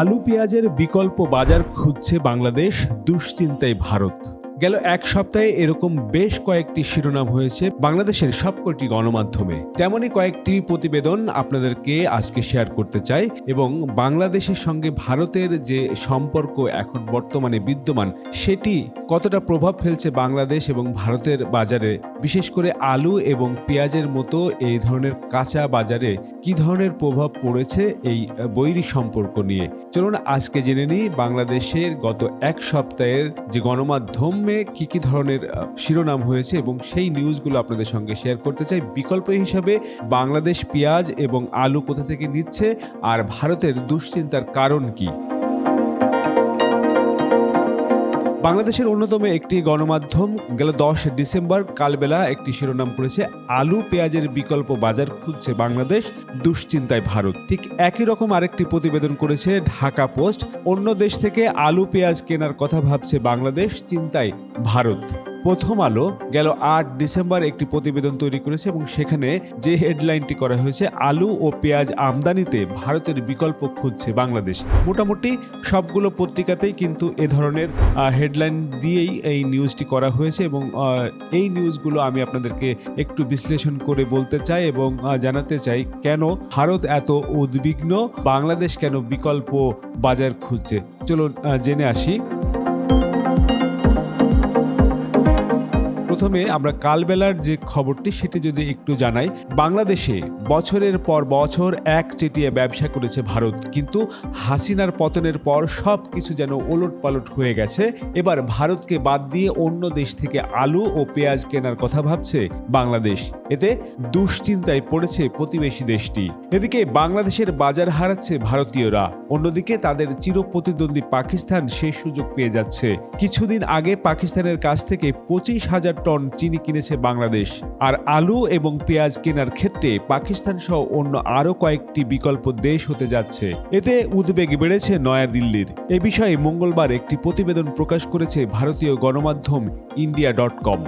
আলু পেঁয়াজের বিকল্প বাজার খুঁজছে বাংলাদেশ দুশ্চিন্তায় ভারত। গেল এক সপ্তাহে এরকম বেশ কয়েকটি শিরোনাম হয়েছে বাংলাদেশের সবকটি গণমাধ্যমে। তেমনই কয়েকটি প্রতিবেদন আপনাদেরকে আজকে শেয়ার করতে চাই এবং বাংলাদেশের সঙ্গে ভারতের যে সম্পর্ক এখন বর্তমানে বিদ্যমান, সেটি কতটা প্রভাব ফেলছে বাংলাদেশ এবং ভারতের বাজারে? বিশেষ করে আলু এবং পেঁয়াজের মতো এই ধরনের কাঁচা বাজারে কি ধরনের প্রভাব পড়েছে এই বৈরী সম্পর্ক নিয়ে? চলুন আজকে জেনে নিই বাংলাদেশের গত এক সপ্তাহের যে গণমাধ্যমে কি কি ধরনের শিরোনাম হয়েছে এবং সেই নিউজগুলো আপনাদের সঙ্গে শেয়ার করতে চাই, বিকল্প হিসাবে বাংলাদেশ পেঁয়াজ এবং আলু কোথা থেকে নিচ্ছে আর ভারতের দুশ্চিন্তার কারণ কি? বাংলাদেশের অন্যতম একটি গণমাধ্যম গেল দশ ডিসেম্বর, কালবেলা একটি শিরোনাম করেছে আলু পেঁয়াজের বিকল্প বাজার খুঁজছে বাংলাদেশ, দুশ্চিন্তায় ভারত। ঠিক একই রকম আরেকটি প্রতিবেদন করেছে ঢাকা পোস্ট, অন্য দেশ থেকে আলু পেঁয়াজ কেনার কথা ভাবছে বাংলাদেশ, চিন্তায় ভারত। প্রথম আলো গেল আট ডিসেম্বর একটি প্রতিবেদন তৈরি করেছে এবং সেখানে যে হেডলাইনটি করা হয়েছে, আলু ও পেঁয়াজ আমদানিতে ভারতের বিকল্প খুঁজছে বাংলাদেশ। মোটামুটি সবগুলো পত্রিকাতেই কিন্তু এ ধরনের হেডলাইন দিয়েই এই নিউজটি করা হয়েছে এবং এই নিউজগুলো আমি আপনাদেরকে একটু বিশ্লেষণ করে বলতে চাই এবং জানাতে চাই কেন ভারত এত উদ্বিগ্ন, বাংলাদেশ কেন বিকল্প বাজার খুঁজছে। চলুন জেনে আসি। প্রথমে আমরা কালবেলার যে খবরটি সেটি যদি একটু জানাই, বাংলাদেশে বছরের পর বছর এক চেটিয়ে ব্যবসা করেছে ভারত। কিন্তু হাসিনার পতনের পর সব কিছু যেন ওলট পালট হয়ে গেছে। এবার ভারতকে বাদ দিয়ে অন্য দেশ থেকে আলু ও পেঁয়াজ কেনার কথা ভাবছে বাংলাদেশ। এতে দুশ্চিন্তায় পড়েছে প্রতিবেশী দেশটি। এদিকে বাংলাদেশের বাজার হারাচ্ছে ভারতীয়রা। অন্যদিকে তাদের চিরপ্রতিদ্বন্দ্বী পাকিস্তান সেই সুযোগ পেয়ে যাচ্ছে। কিছুদিন আগে পাকিস্তানের কাছ থেকে পঁচিশ হাজার টন চিনি কিনেছে বাংলাদেশ। আর আলু এবং পেঁয়াজ কেনার ক্ষেত্রে পাকিস্তান সহ অন্য আরও কয়েকটি বিকল্প দেশ হতে যাচ্ছে। এতে উদ্বেগ বেড়েছে নয়াদিল্লির। এ বিষয়ে মঙ্গলবার একটি প্রতিবেদন প্রকাশ করেছে ভারতীয় গণমাধ্যম ইন্ডিয়া ডট কম।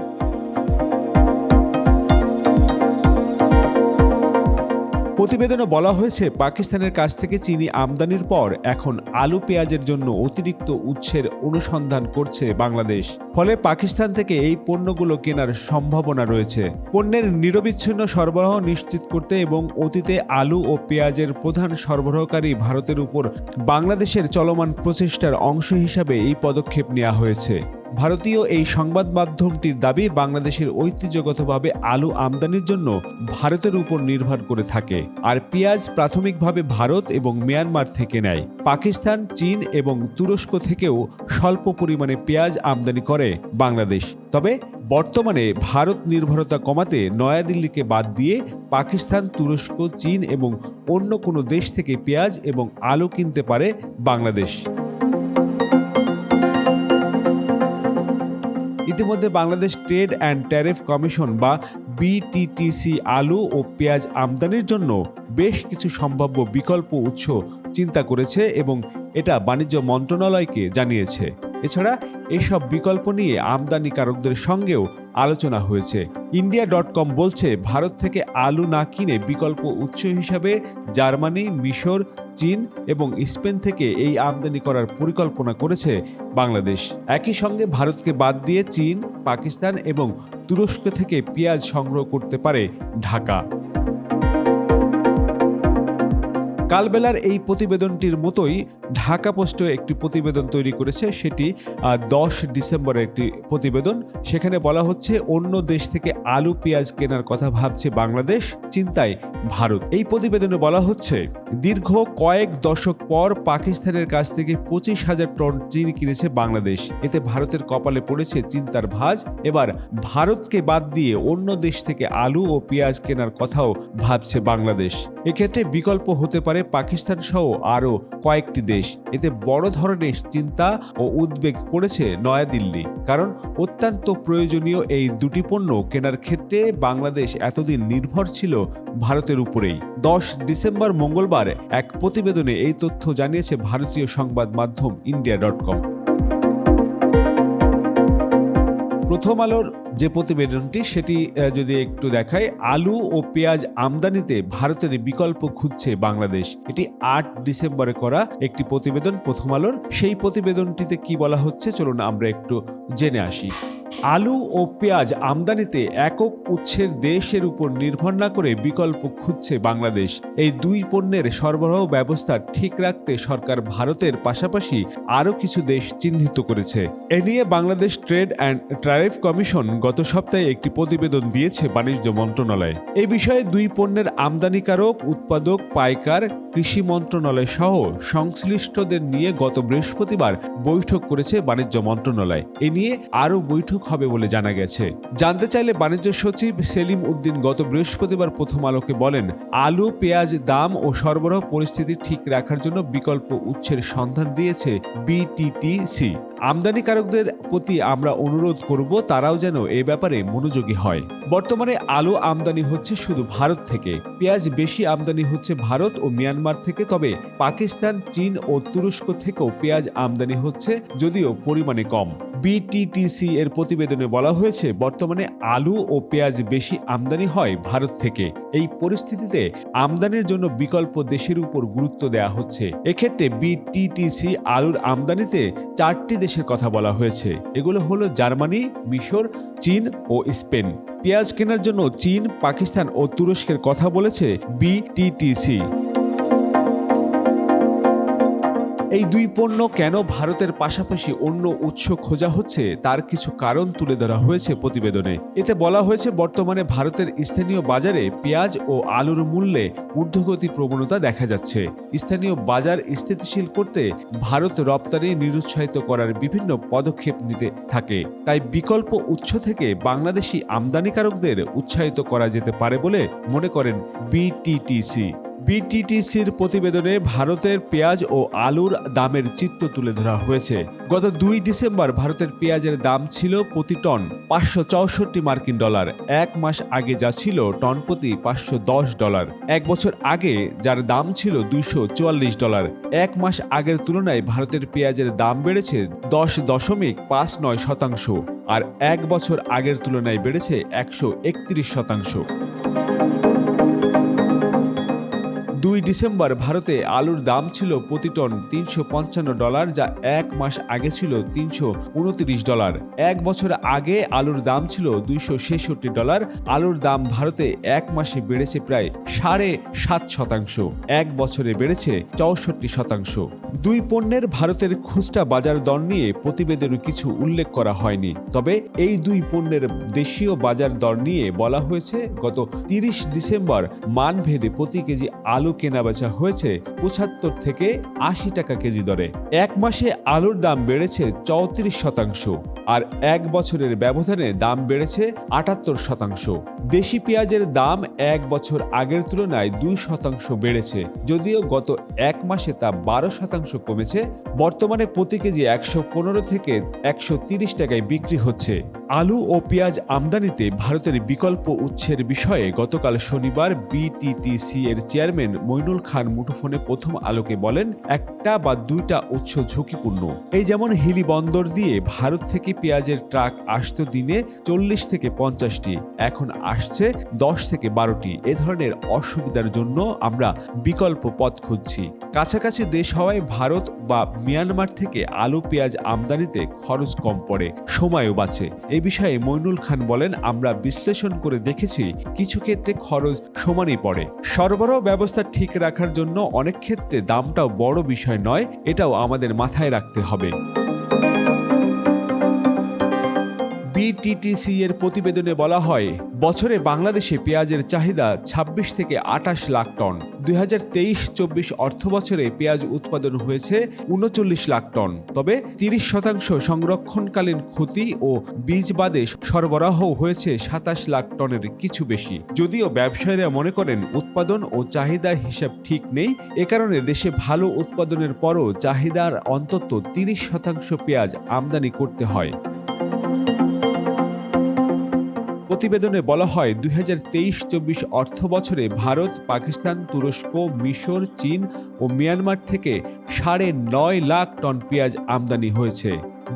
প্রতিবেদনে বলা হয়েছে, পাকিস্তানের কাছ থেকে চিনি আমদানির পর এখন আলু পেঁয়াজের জন্য অতিরিক্ত উৎসের অনুসন্ধান করছে বাংলাদেশ। ফলে পাকিস্তান থেকে এই পণ্যগুলো কেনার সম্ভাবনা রয়েছে। পণ্যের নিরবিচ্ছিন্ন সরবরাহ নিশ্চিত করতে এবং অতীতে আলু ও পেঁয়াজের প্রধান সরবরাহকারী ভারতের উপর বাংলাদেশের চলমান প্রচেষ্টার অংশ হিসাবে এই পদক্ষেপ নেওয়া হয়েছে। ভারতীয় এই সংবাদ মাধ্যমটির দাবি, বাংলাদেশের ঐতিহ্যগতভাবে আলু আমদানির জন্য ভারতের উপর নির্ভর করে থাকে। আর পেঁয়াজ প্রাথমিকভাবে ভারত এবং মিয়ানমার থেকে নেয়। পাকিস্তান, চীন এবং তুরস্ক থেকেও স্বল্প পরিমাণে পেঁয়াজ আমদানি করে বাংলাদেশ। তবে বর্তমানে ভারত নির্ভরতা কমাতে নয়াদিল্লিকে বাদ দিয়ে পাকিস্তান, তুরস্ক, চীন এবং অন্য কোনো দেশ থেকে পেঁয়াজ এবং আলু কিনতে পারে বাংলাদেশ। ইতিমধ্যে Bangladesh Trade and Tariff Commission বা বিটিটিসি আলু ও পেঁয়াজ আমদানির জন্য বেশ কিছু সম্ভাব্য বিকল্প উৎস চিন্তা করেছে এবং এটা বাণিজ্য মন্ত্রণালয়কে জানিয়েছে। এছাড়া এসব বিকল্প নিয়ে আমদানিকারকদের সঙ্গেও আলোচনা হয়েছে। ইন্ডিয়া ডট কম বলছে, ভারত থেকে আলু না কিনে বিকল্প উৎস হিসাবে জার্মানি, মিশর চীন এবং স্পেন থেকে এই আমদানি করার পরিকল্পনা করেছে বাংলাদেশ। একই সঙ্গে ভারতকে বাদ দিয়ে চীন, পাকিস্তান এবং তুরস্ক থেকে পেঁয়াজ সংগ্রহ করতে পারে ঢাকা। কালবেলার এই প্রতিবেদনটির মতোই ঢাকা পোস্টে একটি প্রতিবেদন তৈরি করেছে, সেটি দশ ডিসেম্বরের একটি প্রতিবেদন। সেখানে বলা হচ্ছে, অন্য দেশ থেকে আলু, পেঁয়াজ কেনার কথা ভাবছে বাংলাদেশ, চিন্তায় ভারত। এই প্রতিবেদনে বলা হচ্ছে, দীর্ঘ কয়েক দশক পর পাকিস্তানের কাছ থেকে পঁচিশ হাজার টন চিনি কিনেছে বাংলাদেশ। এতে ভারতের কপালে পড়েছে চিন্তার ভাঁজ। এবার ভারতকে বাদ দিয়ে অন্য দেশ থেকে আলু ও পেঁয়াজ কেনার কথাও ভাবছে বাংলাদেশ। এক্ষেত্রে বিকল্প হতে পারে পাকিস্তান সহ আরও কয়েকটি দেশ। এতে বড় ধরনের চিন্তা ও উদ্বেগ পড়েছে নয়াদিল্লি। কারণ অত্যন্ত প্রয়োজনীয় এই দুটি পণ্য কেনার ক্ষেত্রে বাংলাদেশ এতদিন নির্ভর ছিল ভারতের উপরেই। দশ ডিসেম্বর মঙ্গলবার এক প্রতিবেদনে এই তথ্য জানিয়েছে ভারতীয় সংবাদ মাধ্যম ইন্ডিয়া ডট কম। প্রথম আলোর যে প্রতিবেদনটি, সেটি যদি একটু দেখায় আলু ও পেঁয়াজ আমদানিতে ভারতের বিকল্প খুঁজছে বাংলাদেশ। এটি আট ডিসেম্বরে করা একটি প্রতিবেদন, প্রথম আলোর। সেই প্রতিবেদনটিতে কি বলা হচ্ছে, চলুন আমরা একটু জেনে আসি। আলু ও পেঁয়াজ আমদানিতে একক উৎসের দেশের উপর নির্ভর না করে বিকল্প খুঁজছে বাংলাদেশ। এই দুই পণ্যের সরবরাহ ব্যবস্থা ঠিক রাখতে সরকার ভারতের পাশাপাশি আরও কিছু দেশ চিহ্নিত করেছে। এ নিয়ে Bangladesh Trade and Tariff Commission গত সপ্তাহে একটি প্রতিবেদন দিয়েছে বাণিজ্য মন্ত্রণালয়। এ বিষয়ে দুই পণ্যের আমদানিকারক, উৎপাদক, পাইকার কৃষি মন্ত্রণালয় সহ সংশ্লিষ্টদের নিয়ে গত বৃহস্পতিবার বৈঠক করেছে বাণিজ্য মন্ত্রণালয়। এ নিয়ে আরও বৈঠক হবে বলে জানা গেছে। জানতে চাইলে বাণিজ্য সচিব সেলিম উদ্দিন গত বৃহস্পতিবার প্রথম আলোকে বলেন, আলু, পেঁয়াজ, দাম ও সরবরাহ পরিস্থিতি ঠিক রাখার জন্য বিকল্প উৎসের সন্ধান দিয়েছে বিটিটিসি। আমদানিকারকদের প্রতি আমরা অনুরোধ করব, তারাও যেন এ ব্যাপারে মনোযোগী হয়। বর্তমানে আলু আমদানি হচ্ছে শুধু ভারত থেকে, পেঁয়াজ বেশি আমদানি হচ্ছে ভারত ও মিয়ানমার থেকে, তবে পাকিস্তান, চীন ও তুরস্ক থেকেও পেঁয়াজ আমদানি হচ্ছে, যদিও পরিমাণে কম। বিটিটিসি এর প্রতিবেদনে বলা হয়েছে, বর্তমানে আলু ও পেঁয়াজ বেশি আমদানি হয় ভারত থেকে। এই পরিস্থিতিতে আমদানির জন্য বিকল্প দেশের উপর গুরুত্ব দেওয়া হচ্ছে। এক্ষেত্রে বিটিটিসি আলুর আমদানিতে চারটি দেশের কথা বলা হয়েছে। এগুলো হলো জার্মানি, মিশর, চীন ও স্পেন। পেঁয়াজ কেনার জন্য চীন, পাকিস্তান ও তুরস্কের কথা বলেছে বিটিটিসি। এই দুই পণ্য কেন ভারতের পাশাপাশি অন্য উৎস খোঁজা হচ্ছে, তার কিছু কারণ তুলে ধরা হয়েছে প্রতিবেদনে। এতে বলা হয়েছে, বর্তমানে ভারতের স্থানীয় বাজারে পেঁয়াজ ও আলুর মূল্যে ঊর্ধ্বগতি প্রবণতা দেখা যাচ্ছে। স্থানীয় বাজার স্থিতিশীল করতে ভারত রপ্তানি নিরুৎসাহিত করার বিভিন্ন পদক্ষেপ নিতে থাকে। তাই বিকল্প উৎস থেকে বাংলাদেশি আমদানিকারকদের উৎসাহিত করা যেতে পারে বলে মনে করেন বিটিটিসি বিটিটিসির প্রতিবেদনে ভারতের পেঁয়াজ ও আলুর দামের চিত্র তুলে ধরা হয়েছে। গত দুই ডিসেম্বর ভারতের পেঁয়াজের দাম ছিল প্রতি টন পাঁচশো চৌষট্টি মার্কিন ডলার। এক মাস আগে যা ছিল টন প্রতি পাঁচশো দশ ডলার। এক বছর আগে যার দাম ছিল দুইশো চুয়াল্লিশ ডলার। এক মাস আগের তুলনায় ভারতের পেঁয়াজের দাম বেড়েছে দশ দশমিক পাঁচ নয় শতাংশ আর এক বছর আগের তুলনায় বেড়েছে একশো একত্রিশ শতাংশ। দুই ডিসেম্বর ভারতে আলুর দাম ছিল প্রতি টন তিনশো পঞ্চান্ন ডলার, যা এক মাস আগে ছিল তিনশো উনত্রিশ ডলার। এক বছর আগে আলুর দাম ছিল দুইশো ছেষট্টি ডলার, আলুর দাম ভারতে এক মাসে বেড়েছে প্রায় সাড়ে সাত শতাংশ। এক বছরে বেড়েছে চৌষট্টি শতাংশ। দুই পণ্যের ভারতের খুচরা বাজার দর নিয়ে প্রতিবেদনে কিছু উল্লেখ করা হয়নি। তবে এই দুই পণ্যের দেশীয় বাজার দর নিয়ে বলা হয়েছে, গত তিরিশ ডিসেম্বর মানভেদে প্রতি কেজি আলু কেনাবেচা হয়েছে পঁচাত্তর থেকে আশি টাকা কেজি দরে। এক মাসে আলুর দাম বেড়েছে চৌত্রিশ শতাংশ আর এক বছরের ব্যবধানে দাম বেড়েছে আটাত্তর শতাংশ। দেশি পেঁয়াজের দাম এক বছর আগের তুলনায় দুই শতাংশ বেড়েছে, যদিও গত এক মাসে তা বারো শতাংশ কমেছে, বর্তমানে প্রতি কেজি একশো পনেরো থেকে একশো তিরিশ টাকায় বিক্রি হচ্ছে। আলু ও পেঁয়াজ আমদানিতে ভারতের বিকল্প উৎসের বিষয়ে গতকাল শনিবার বিটিটিসি এর চেয়ারম্যান মইনুল খান মুঠোফোনে প্রথম আলোকে বলেন, একটা বা দুইটা উৎস ঝুঁকিপূর্ণ। এই যেমন হিলি বন্দর দিয়ে ভারত থেকে পেঁয়াজের ট্রাক আসতো দিনে চল্লিশ থেকে পঞ্চাশটি, এখন আসছে দশ থেকে বারোটি। এ ধরনের অসুবিধার জন্য আমরা বিকল্প পথ খুঁজছি। কাছাকাছি দেশ হওয়ায় ভারত বা মিয়ানমার থেকে আলু, পেঁয়াজ আমদানিতে খরচ কম পড়ে, সময়ও বাঁচে। এ বিষয়ে মইনুল খান বলেন, আমরা বিশ্লেষণ করে দেখেছি, কিছু ক্ষেত্রে খরচ সমানই পড়ে। সরবরাহ ব্যবস্থা ঠিক রাখার জন্য অনেক ক্ষেত্রে দামটাও বড় বিষয় নয় এটাও আমাদের মাথায় রাখতে হবে। বিটিটিসি এর প্রতিবেদনে বলা হয়, বছরে বাংলাদেশে পেঁয়াজের চাহিদা ২৬ থেকে আটাশ লাখ টন। দুই হাজার তেইশ চব্বিশ অর্থ বছরে পেঁয়াজ উৎপাদন হয়েছে উনচল্লিশ লাখ টন। তবে তিরিশ শতাংশ সংরক্ষণকালীন ক্ষতি ও বীজ বাদে সরবরাহ হয়েছে সাতাশ লাখ টনের কিছু বেশি। যদিও ব্যবসায়ীরা মনে করেন, উৎপাদন ও চাহিদার হিসাব ঠিক নেই। এ কারণে দেশে ভালো উৎপাদনের পরও চাহিদার অন্তত তিরিশ শতাংশ পেঁয়াজ আমদানি করতে হয়। প্রতিবেদনে বলা হয়, দুই হাজার তেইশ চব্বিশ অর্থ বছরে ভারত, পাকিস্তান, তুরস্ক, মিশর, চীন ও মিয়ানমার থেকে সাড়ে নয় লাখ টন পেঁয়াজ আমদানি হয়েছে।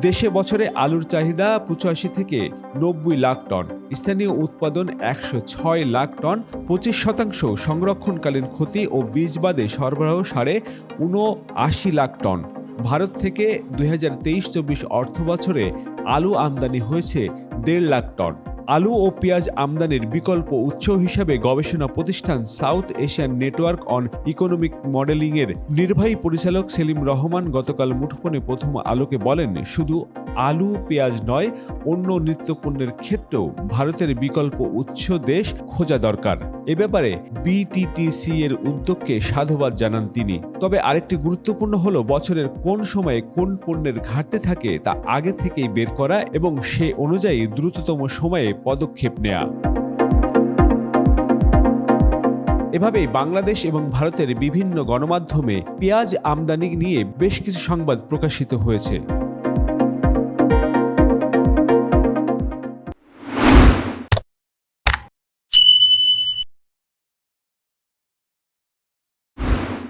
দেশে বছরে আলুর চাহিদা পঁচাশি থেকে নব্বই লাখ টন, স্থানীয় উৎপাদন একশো ছয় লাখ টন, পঁচিশ শতাংশ, সংরক্ষণকালীন ক্ষতি ও বীজ বাদে সরবরাহ সাড়ে উনআশি লাখ টন। ভারত থেকে দুই হাজার তেইশ চব্বিশ অর্থ বছরে আলু আমদানি হয়েছে দেড় লাখ টন। আলু ও পেঁয়াজ আমদানির বিকল্প উৎস হিসাবে গবেষণা প্রতিষ্ঠান South Asian Network on Economic মডেলিংয়ের নির্বাহী পরিচালক সেলিম রহমান গতকাল মুঠোফোনে প্রথম আলোকে বলেন, শুধু আলু, পেঁয়াজ নয়, অন্য নিত্যপণ্যের ক্ষেত্রেও ভারতের বিকল্প উৎস দেশ খোঁজা দরকার। এ ব্যাপারে বিটিটিসি এর উদ্যোগকে সাধুবাদ জানান তিনি। তবে আরেকটি গুরুত্বপূর্ণ হলো বছরের কোন সময়ে কোন পণ্যের ঘাটতি থাকে তা আগে থেকেই বের করা এবং সে অনুযায়ী দ্রুততম সময়ে পদক্ষেপ নেওয়া এভাবেই বাংলাদেশ এবং ভারতের বিভিন্ন গণমাধ্যমে পেঁয়াজ আমদানি নিয়ে বেশ কিছু সংবাদ প্রকাশিত হয়েছে।